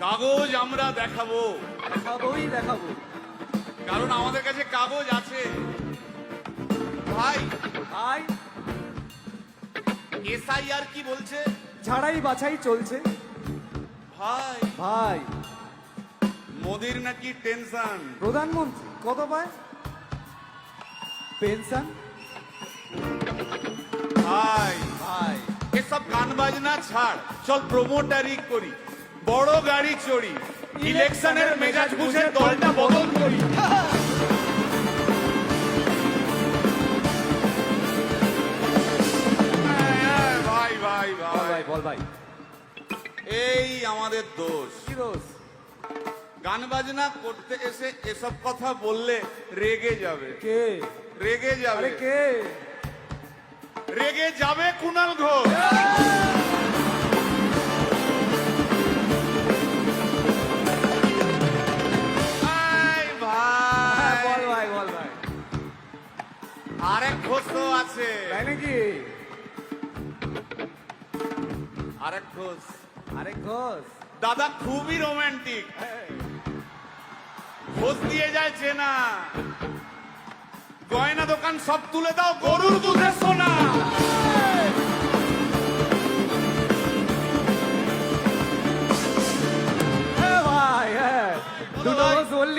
কাগজ আমরা দেখাবো। দেখাবোই দেখাবো। কারণ আমাদের কাছে কাগজ আছে। ভাই ভাই। এসআইআর কি বলছে? ঝাড়াই বাছাই চলছে। ভাই। ভাই। মোদির নাকি টেনশন? প্রধানমন্ত্রী কত পায় পেনশন? ভাই। ভাই। এসব গান বাজনা ছাড় চল প্রমোটারি করি। বড় গাড়ি চড়ি। ইলেকশনের মেজাজ বুঝে দলটা বদল করি। ভাই ভাই ভাই। ভাই বল ভাই। এই আমাদের দোষ। কি দোষ? গান বাজনা করতে এসে এসব কথা বললে রেগে যাবে। কে? রেগে যাবে। কে? রেগে যাবে কুণাল ঘোষ। আরেক তো আছে। তাই নাকি? আরেক ঘোষ আরেক ঘোষ দাদা খুবই রোমান্টিক খোঁজ দিয়ে যায় চেনা। গয়না দোকান সব তুলে দাও গরুর দুধের সোনা।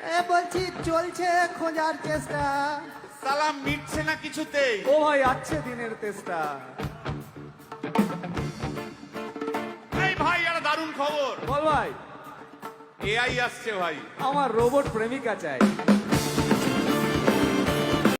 এ বলছি চলছে খোঁজার চেষ্টা। সালাম মিটছে না কিছুতেই ও ভাই আছে দিনের চেষ্টা এই ভাই একটা দারুণ খবর। বল ভাই। এআই আসছে ভাই। আমার রোবট প্রেমিকা চাই।